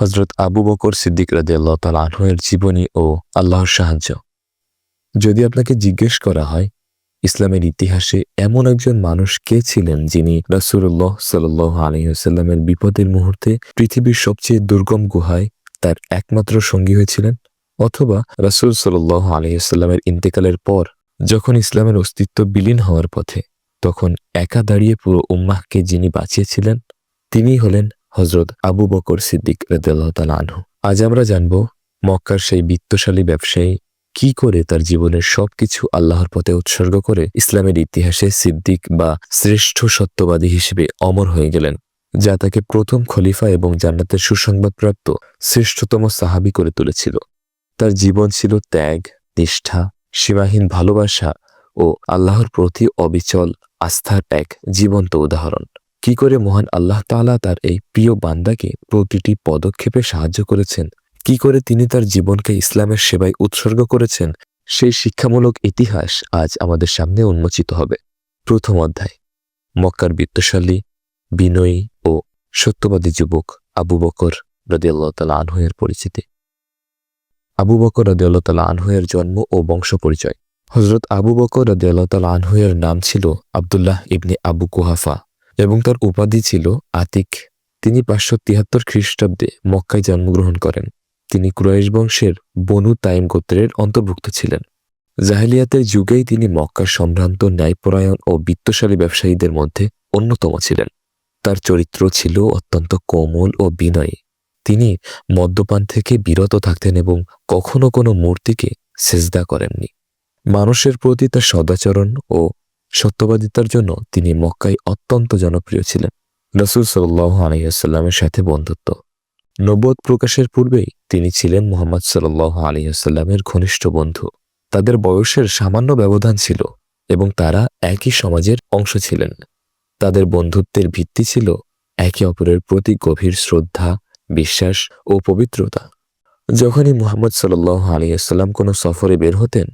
হজরত আবু বকর সিদ্দিক রাজি আল্লাহ তালা আনহের জীবনী ও আল্লাহর সাহায্য। যদি আপনাকে জিজ্ঞেস করা হয়, ইসলামের ইতিহাসে এমন একজন মানুষ কে ছিলেন যিনি রাসুল্লাহ সাল আলহিহাস্লামের বিপদের মুহূর্তে পৃথিবীর সবচেয়ে দুর্গম গুহায় তার একমাত্র সঙ্গী হয়েছিলেন? অথবা রাসুল সাল্লাহ আলহিহাস্লামের ইন্তেকালের পর যখন ইসলামের অস্তিত্ব বিলীন হওয়ার পথে, তখন একা দাঁড়িয়ে পুরো উম্মাহকে যিনি বাঁচিয়েছিলেন তিনি হলেন হজরত আবু বকর সিদ্দিক তালা আনহু। আজ আমরা জানব মক্কার সেই বিত্তশালী ব্যবসায়ী কি করে তার জীবনের সবকিছু আল্লাহর পথে উৎসর্গ করে ইসলামের ইতিহাসে সিদ্দিক বা শ্রেষ্ঠ সত্যবাদী হিসেবে অমর হয়ে গেলেন, যা তাকে প্রথম খলিফা এবং জান্নাতের সুসংবাদপ্রাপ্ত শ্রেষ্ঠতম সাহাবি করে তুলেছিল। তার জীবন ছিল ত্যাগ, নিষ্ঠা, সীমাহীন ভালোবাসা ও আল্লাহর প্রতি অবিচল আস্থার এক জীবন্ত উদাহরণ। কি করে মহান আল্লাহ তালা তার এই প্রিয় বান্দাকে প্রতিটি পদক্ষেপে সাহায্য করেছেন? কি করে তিনি তার জীবনকে ইসলামের সেবায় উৎসর্গ করেছেন? সেই শিক্ষামূলক ইতিহাস আজ আমাদের সামনে উন্মোচিত হবে। প্রথম অধ্যায়। মক্কার বিত্তশালী বিনয়ী ও সত্যবাদী যুবক আবু বকর রদিয়াল্লাহ তালা আনহুয়ের পরিচিতি। আবু বকর রদিয়াল্লাহ তালা আনহুয়ের জন্ম ও বংশ পরিচয়। হজরত আবু বকর রদিয়াল্লাহ তালা আনহুয়ের নাম ছিল আবদুল্লাহ ইবনে আবু কুহাফা। এবং তার উপাধি ছিল আতিক। তিনি পাঁচশো তিয়াত্তর খ্রিস্টাব্দে মক্কায় জন্মগ্রহণ করেন। তিনি কুরাইশ বংশের বনু তাইম গোত্রের অন্তর্ভুক্ত ছিলেন। জাহেলিয়াতের যুগেই তিনি মক্কার সম্ভ্রান্ত, ন্যায়পরায়ণ ও বিত্তশালী ব্যবসায়ীদের মধ্যে অন্যতম ছিলেন। তার চরিত্র ছিল অত্যন্ত কোমল ও বিনয়ী। তিনি মদ্যপান থেকে বিরত থাকতেন এবং কখনো কোনো মূর্তিকে সেজদা করেননি। মানুষের প্রতি তার সদাচরণ ও সত্যবাদিতার জন্য তিনি মক্কায় অত্যন্ত জনপ্রিয় ছিলেন। রসুল সাল্লাহ আলহিহাস্লামের সাথে বন্ধুত্ব। নব্বত প্রকাশের পূর্বেই তিনি ছিলেন মোহাম্মদ সাল্লাহ আলহিহাস্লামের ঘনিষ্ঠ বন্ধু। তাদের বয়সের সামান্য ব্যবধান ছিল এবং তারা একই সমাজের অংশ ছিলেন। তাদের বন্ধুত্বের ভিত্তি ছিল একে অপরের প্রতি গভীর শ্রদ্ধা, বিশ্বাস ও পবিত্রতা। যখনই মুহাম্মদ সাল্লাহ আলিয়াল্লাম কোনো সফরে বের হতেন,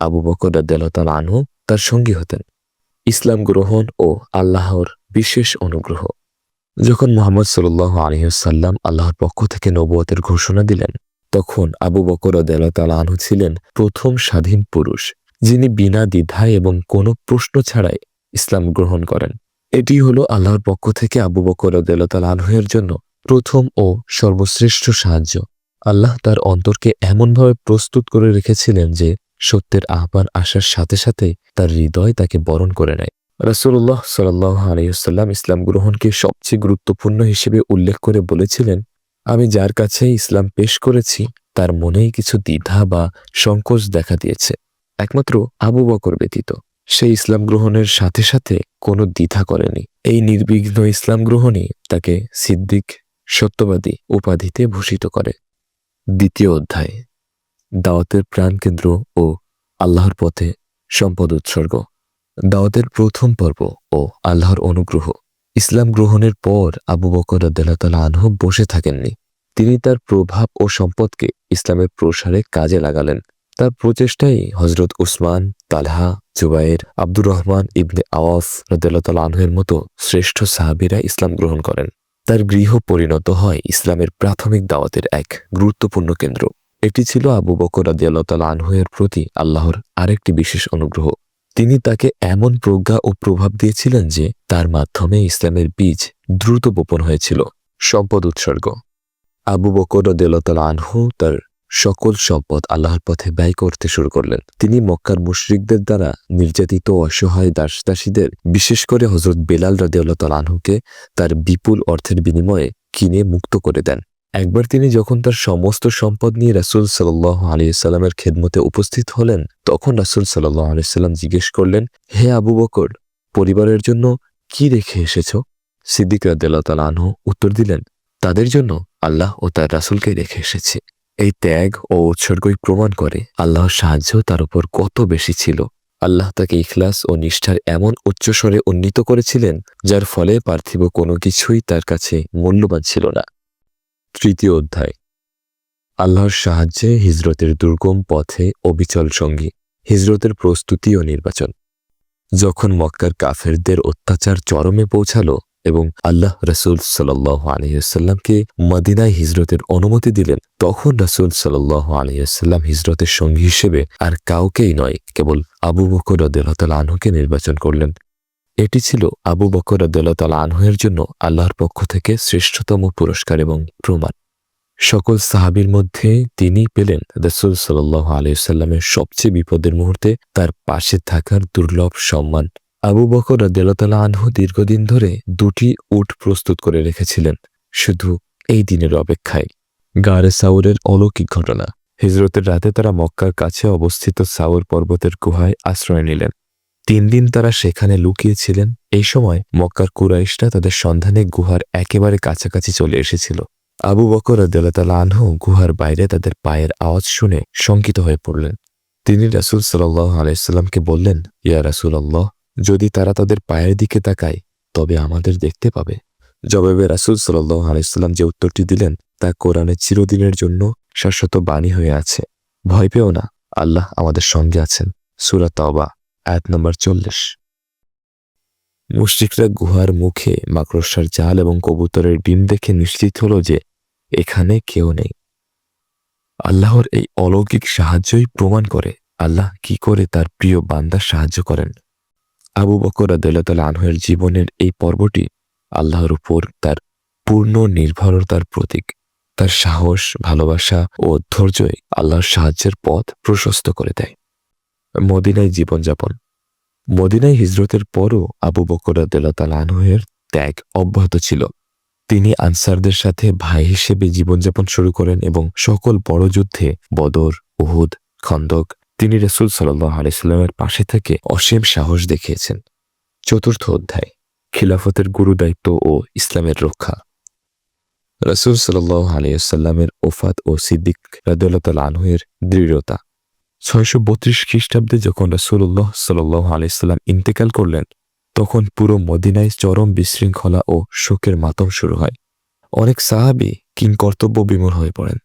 আবু বকর রাদ্দাল আনহু তার সঙ্গী হতেন। ইসলাম গ্রহণ ও আল্লাহর বিশেষ অনুগ্রহ। যখন মোহাম্মদ সাল্লাহ আলহিহাল্লাম আল্লাহর পক্ষ থেকে নবুয়তের ঘোষণা দিলেন, তখন আবু বকর আনহু ছিলেন প্রথম স্বাধীন পুরুষ, যিনি বিনা দ্বিধায় এবং কোনো প্রশ্ন ছাড়াই ইসলাম গ্রহণ করেন। এটি হলো আল্লাহর পক্ষ থেকে আবু বকর আনহুয়ের জন্য প্রথম ও সর্বশ্রেষ্ঠ সাহায্য। আল্লাহ তার অন্তরকে এমনভাবে প্রস্তুত করে রেখেছিলেন যে সত্যের আহ্বান আসার সাথে সাথে তার হৃদয় তাকে বরণ করে নেয়। রাসুল্লাহ সাল্লাহ আলিয়াল্লাম ইসলাম গ্রহণকে সবচেয়ে গুরুত্বপূর্ণ হিসেবে উল্লেখ করে বলেছিলেন, আমি যার কাছে ইসলাম পেশ করেছি, তার মনেই কিছু দ্বিধা বা সংকোচ দেখা দিয়েছে। একমাত্র আবু বকর ব্যতীত। সে ইসলাম গ্রহণের সাথে সাথে কোনো দ্বিধা করেনি। এই নির্বিঘ্ন ইসলাম গ্রহণই তাকে সিদ্দিক, সত্যবাদী উপাধিতে ভূষিত করে। দ্বিতীয় অধ্যায়। দাওয়াতের প্রাণকেন্দ্র ও আল্লাহর পথে সম্পদ উৎসর্গ। দাওয়াতের প্রথম পর্ব ও আল্লাহর অনুগ্রহ। ইসলাম গ্রহণের পর আবু বকর আদাল্লাহ আনহু বসে থাকেননি। তিনি তার প্রভাব ও সম্পদকে ইসলামের প্রসারে কাজে লাগালেন। তার প্রচেষ্টাই হজরত উসমান, তালহা, জুবাইর, আব্দুর রহমান ইবনে আওয়াফ রদাল্লাহ আনহের মতো শ্রেষ্ঠ সাহাবিরা ইসলাম গ্রহণ করেন। তার গৃহ পরিণত হয় ইসলামের প্রাথমিক দাওয়াতের এক গুরুত্বপূর্ণ কেন্দ্র। এটি ছিল আবু বকর আদিয়াল্লাহ আনহুয়ের প্রতি আল্লাহর আরেকটি বিশেষ অনুগ্রহ। তিনি তাকে এমন প্রজ্ঞা ও প্রভাব দিয়েছিলেন যে তার মাধ্যমে ইসলামের বীজ দ্রুত বোপন হয়েছিল। সম্পদ উৎসর্গ। আবু বকর দেলতাল আনহু তার সকল সম্পদ আল্লাহর পথে ব্যয় করতে শুরু করলেন। তিনি মক্কার মুশরিকদের দ্বারা নির্যাতিত অসহায় দাসদাসীদের, বিশেষ করে হজরত বেলাল রাদেউল্লাহ আনহুকে তার বিপুল অর্থের বিনিময়ে কিনে মুক্ত করে দেন। একবার তিনি যখন তার সমস্ত সম্পদ নিয়ে রাসুল সাল্লাহ আলিয়াল্লামের খেদমতে উপস্থিত হলেন, তখন রাসুল সাল্লাহ আলিয়াল্লাম জিজ্ঞেস করলেন, হে আবু বকর, পরিবারের জন্য কি রেখে এসেছ? সিদ্দিক রাদ্দাল্লাহ আনহু উত্তর দিলেন, তাদের জন্য আল্লাহ ও তার রাসুলকে রেখে এসেছে। এই ত্যাগ ও উৎসর্গই প্রমাণ করে আল্লাহর সাহায্য তার উপর কত বেশি ছিল। আল্লাহ তাকে ইখলাস ও নিষ্ঠার এমন উচ্চস্বরে উন্নীত করেছিলেন, যার ফলে পার্থিব কোনো কিছুই তার কাছে মূল্যবান ছিল না। তৃতীয় অধ্যায়। আল্লাহর সাহায্যে হিজরতের দুর্গম পথে অবিচল সঙ্গী, হিজরতের প্রস্তুতি ও নির্বাচন। যখন মক্কার কাফেরদের অত্যাচার চরমে পৌঁছাল এবং আল্লাহ রসুল সাল্লাহ আলহিহাল্লামকে মদিনায় হিজরতের অনুমতি দিলেন, তখন রসুল সাল্লাহ আলহিহাল্লাম হিজরতের সঙ্গী হিসেবে আর কাউকেই নয়, কেবল আবু বকর রদুল্লাহ আনহুকে নির্বাচন করলেন। এটি ছিল আবু বকর রদুল্লাহ আনহুয়ের জন্য আল্লাহর পক্ষ থেকে শ্রেষ্ঠতম পুরস্কার এবং প্রমাণ। সকল সাহাবির মধ্যে তিনি পেলেন রসুল সাল্লাহ আলিয়াল্লামের সবচেয়ে বিপদের মুহূর্তে তার পাশে থাকার দুর্লভ সম্মান। আবু বকর দেলতালা আনহু দীর্ঘদিন ধরে দুটি উট প্রস্তুত করে রেখেছিলেন, শুধু এই দিনের অপেক্ষায়। গারে সাউরের অলৌকিক ঘটনা। হিজরতের রাতে তারা মক্কার কাছে অবস্থিত সাউর পর্বতের গুহায় আশ্রয় নিলেন। তিন দিন তারা সেখানে লুকিয়েছিলেন। এই সময় মক্কার কুরাইশরা তাদের সন্ধানে গুহার একেবারে কাছাকাছি চলে এসেছিল। আবু বকর দেলতালা আনহু গুহার বাইরে তাদের পায়ের আওয়াজ শুনে শঙ্কিত হয়ে পড়লেন। তিনি রাসুল সাল্লাহ আলাইসাল্লামকে বললেন, ইয়া রাসুল আল্লাহ যদি তারা তাদের পায়ের দিকে তাকায়, তবে আমাদের দেখতে পাবে। জবাবে রাসুল সাল্লাহ আলাইসাল্লাম যে উত্তরটি দিলেন, তা কোরআনে চিরদিনের জন্য শাশ্বত বাণী হয়ে আছে। ভয় পেও না, আল্লাহ আমাদের সঙ্গে আছেন। সুরা তবা আয়াত নম্বর চল্লিশ। মুশরিকরা গুহার মুখে মাকড়সার জাল এবং কবুতরের ডিম দেখে নিশ্চিত হল যে এখানে কেউ নেই। আল্লাহর এই অলৌকিক সাহায্যই প্রমাণ করে আল্লাহ কি করে তার প্রিয় বান্দা সাহায্য করেন। আবু বকর আদাল্লাহ আনহের জীবনের এই পর্বটি আল্লাহর উপর তার পূর্ণ নির্ভরতার প্রতীক। তার সাহস, ভালোবাসা ও ধৈর্যই আল্লাহর সাহায্যের পথ প্রশস্ত করে দেয়। মদিনায় জীবনযাপন। মদিনায় হিজরতের পরও আবু বকর আনহের ত্যাগ অব্যাহত ছিল। তিনি আনসারদের সাথে ভাই হিসেবে জীবনযাপন শুরু করেন এবং সকল বড় যুদ্ধে বদর, উহুদ, খন্দক, তিনি রসুল সাল্লাহ আলাইস্লামের পাশে থেকে অসীম সাহস দেখিয়েছেন। চতুর্থ অধ্যায়, খিলাফতের গুরুদায়িত্ব ও ইসলামের রক্ষা। রসুল সাল্লাহ আলিয়াল্লামের ওফাত ও সিদ্দিক রাদুল্লাহ আনহুয়ের দৃঢ়তা ছয়শো বত্রিশ খ্রিস্টাব্দে যখন রসুল্লাহ সাল্লাহ আলাইস্লাম ইন্তেকাল করলেন, তখন পুরো মদিনায় চরম বিশৃঙ্খলা ও শোকের মাতম শুরু হয়। অনেক সাহাবি কিং কর্তব্য বিমূল হয়ে পড়েন।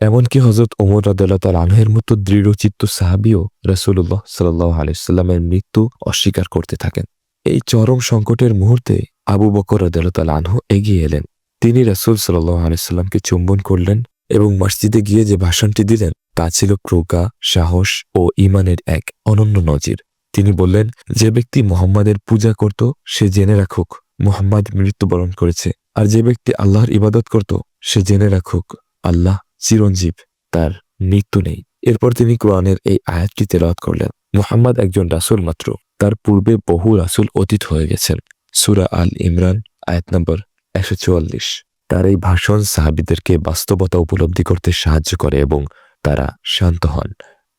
এমনকি হজরত ওমর তাল আনহের মতো দৃঢ়চিত্ত সাহাবিও রসুল্লাহ সাল্লাহ আলিয়াল্লামের মৃত্যু অস্বীকার করতে থাকেন। এই চরম সংকটের মুহূর্তে আবু বকর তাল আনহু এগিয়ে এলেন। তিনি রসুল সাল্লাহ আলিয়াল্লামকে চুম্বন করলেন এবং মসজিদে গিয়ে যে ভাষণটি দিলেন তা ছিল প্রজ্ঞা, সাহস ও ইমানের এক অনন্য নজির। তিনি বললেন, যে ব্যক্তি মোহাম্মদের পূজা করত, সে জেনে রাখুক, মোহাম্মদ মৃত্যুবরণ করেছে। আর যে ব্যক্তি আল্লাহর ইবাদত করত, সে জেনে রাখুক, আল্লাহ চিরঞ্জীব, তার মৃত্যু নেই। এরপর তিনি কোরআনের এই আয়াতটি তেলাওয়াত করলেন। মোহাম্মদ একজন রাসুল মাত্র, তার পূর্বে বহু রাসুল অতীত হয়ে গেছেন। সুরা আল ইমরান, আয়াত নম্বর একশো চুয়াল্লিশ। তার এই ভাষণ সাহাবিদেরকে বাস্তবতা উপলব্ধি করতে সাহায্য করে এবং তারা শান্ত হন।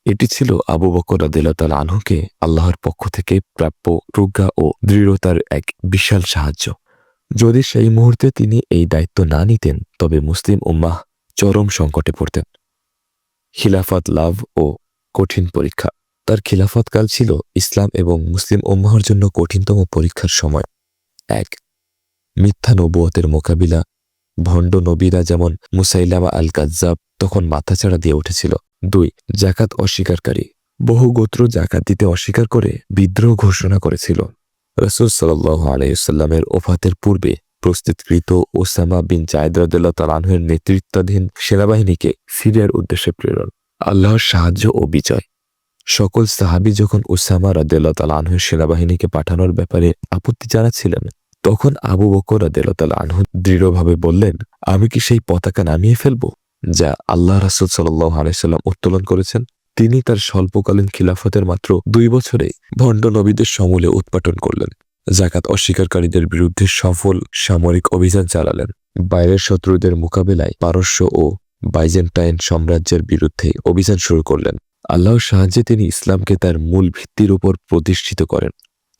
এটি ছিল আবু বকর আদিল্লাতাল আনহুকে আল্লাহর পক্ষ থেকে প্রাপ্য প্রজ্ঞা ও দৃঢ়তার এক বিশাল সাহায্য। যদি সেই মুহূর্তে তিনি এই দায়িত্ব না নিতেন, তবে মুসলিম উম্মাহ চরম সংকটে পড়তেন। খিলাফত লাভ ও কঠিন পরীক্ষা। তার খিলাফতকাল ছিল ইসলাম এবং মুসলিম উম্মাহর জন্য কঠিনতম পরীক্ষার সময়। এক, মিথ্যা নবুয়তের মোকাবিলা ভণ্ড নবীরা যেমন মুসাইলামা আল কাজ্জাব তখন মাথাচাড়া দিয়ে উঠেছিল। দুই, জাকাত অস্বীকারী। বহু গোত্র জাকাত দিতে অস্বীকার করে বিদ্রোহ ঘোষণা করেছিল। রসুল সাল্লাহ আলাইসাল্লামের ওফাতের পূর্বে প্রস্তুতকৃত ওসামা বিন জায়দুল্লাহ তালানহের নেতৃত্বাধীন সেনাবাহিনীকে সিরিয়ার উদ্দেশ্যে প্রেরণ, আল্লাহর সাহায্য ও বিজয়। সকল সাহাবি যখন ওসামা রাদেল্লাহ তালানহের সেনাবাহিনীকে পাঠানোর ব্যাপারে আপত্তি জানাচ্ছিলেন তখন আবু বকর রাদেল্লাহ আনহু দৃঢ়ভাবে বললেন, আমি কি সেই পতাকা নামিয়ে ফেলব যা আল্লাহ রাসুল সাল্লাহ আলাইসাল্লাম উত্তোলন করেছেন? তিনি তার স্বল্পকালীন খিলাফতের মাত্র দুই বছরে ভণ্ড নবীদের সমূলে উৎপাটন করলেন জাকাত অস্বীকারীদের বিরুদ্ধে সফল সামরিক অভিযান চালালেন। বাইরের শত্রুদের মোকাবেলায় পারস্য ও বাইজেন্টাইন সাম্রাজ্যের বিরুদ্ধে অভিযান শুরু করলেন। আল্লাহর সাহায্যে তিনি ইসলামকে তার মূল ভিত্তির উপর প্রতিষ্ঠিত করেন।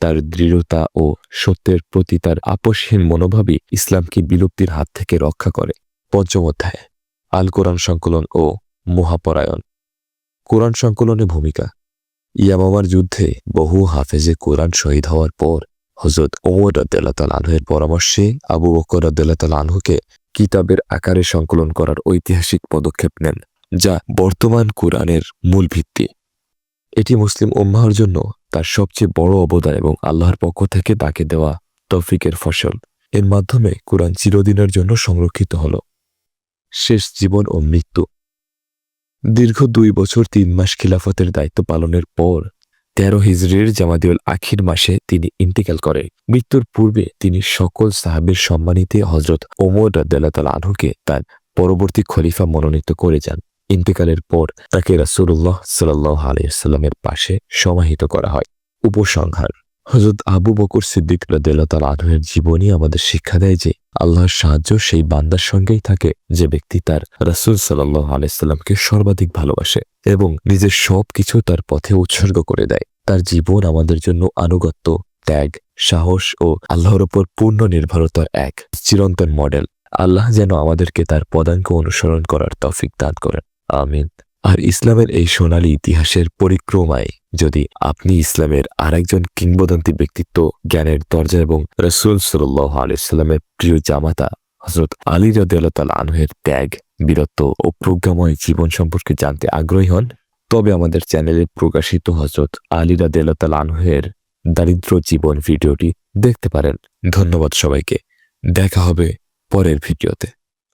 তার দৃঢ়তা ও সত্যের প্রতি তার আপসহীন মনোভাবই ইসলামকে বিলুপ্তির হাত থেকে রক্ষা করে। পঞ্চম অধ্যায়। আল কোরআন সংকলন ও মহাপরায়ণ। কোরআন সংকলনে ভূমিকা। ইয়ামামার যুদ্ধে বহু হাফেজে কোরআন শহীদ হওয়ার পর হজরত ওমর রদ্দাল আনহের পরামর্শে আবু বকর রদ্দাল আনহুকে কিতাবের আকারে সংকলন করার ঐতিহাসিক পদক্ষেপ নেন, যা বর্তমান কোরআনের মূল ভিত্তি। এটি মুসলিম উম্মাহর জন্য তার সবচেয়ে বড় অবদান এবং আল্লাহর পক্ষ থেকে তাকে দেওয়া তফিকের ফসল। এর মাধ্যমে কোরআন চিরদিনের জন্য সংরক্ষিত হল। শেষ জীবন ও মৃত্যু। দীর্ঘ দুই বছর তিন মাস খিলাফতের দায়িত্ব পালনের পর তেরো হিজরির জামাদিউল আখির মাসে তিনি ইন্তেকাল করেন মৃত্যুর পূর্বে তিনি সকল সাহাবের সম্মানিতে হজরত ওমর রাদ্দাল আনহুকে তার পরবর্তী খলিফা মনোনীত করে যান। ইন্তেকালের পর তাকে রাসুল্লাহ সাল্লাহ আলিয়াল্লামের পাশে সমাহিত করা হয়। উপসংহার হজরত আবু বকর সিদ্দিক তাআলা আনহুর জীবনী আমাদের শিক্ষা দেয় যে আল্লাহর সাহায্য সেই বান্দার সঙ্গেই থাকে যে ব্যক্তি তার রাসূল সাল্লাল্লাহু আলাইহি সর্বাধিক ভালোবাসে এবং নিজের সব কিছু তার পথে উৎসর্গ করে দেয়। তার জীবন আমাদের জন্য আনুগত্য, ত্যাগ, সাহস ও আল্লাহর উপর পূর্ণ নির্ভরতার এক চিরন্তন মডেল। আল্লাহ যেন আমাদেরকে তার পদাঙ্ক অনুসরণ করার তফিক দান করেন। আমিন। আর ইসলামের এই সোনালী ইতিহাসের পরিক্রমায় যদি আপনি ইসলামের আরেকজন কিংবদন্তি ব্যক্তিত্ব, জ্ঞানের দরজা এবং রসুল সাল্লাহ আলিয়াল্লামের প্রিয় জামাতা হজরত আলী রদাল আনহের ত্যাগ, বীরত্ব ও প্রজ্ঞাময় জীবন সম্পর্কে জানতে আগ্রহী হন, তবে আমাদের চ্যানেলে প্রকাশিত হজরত আলী রাদেলাতাল আনহের দারিদ্র জীবন ভিডিওটি দেখতে পারেন। ধন্যবাদ সবাইকে। দেখা হবে পরের ভিডিওতে।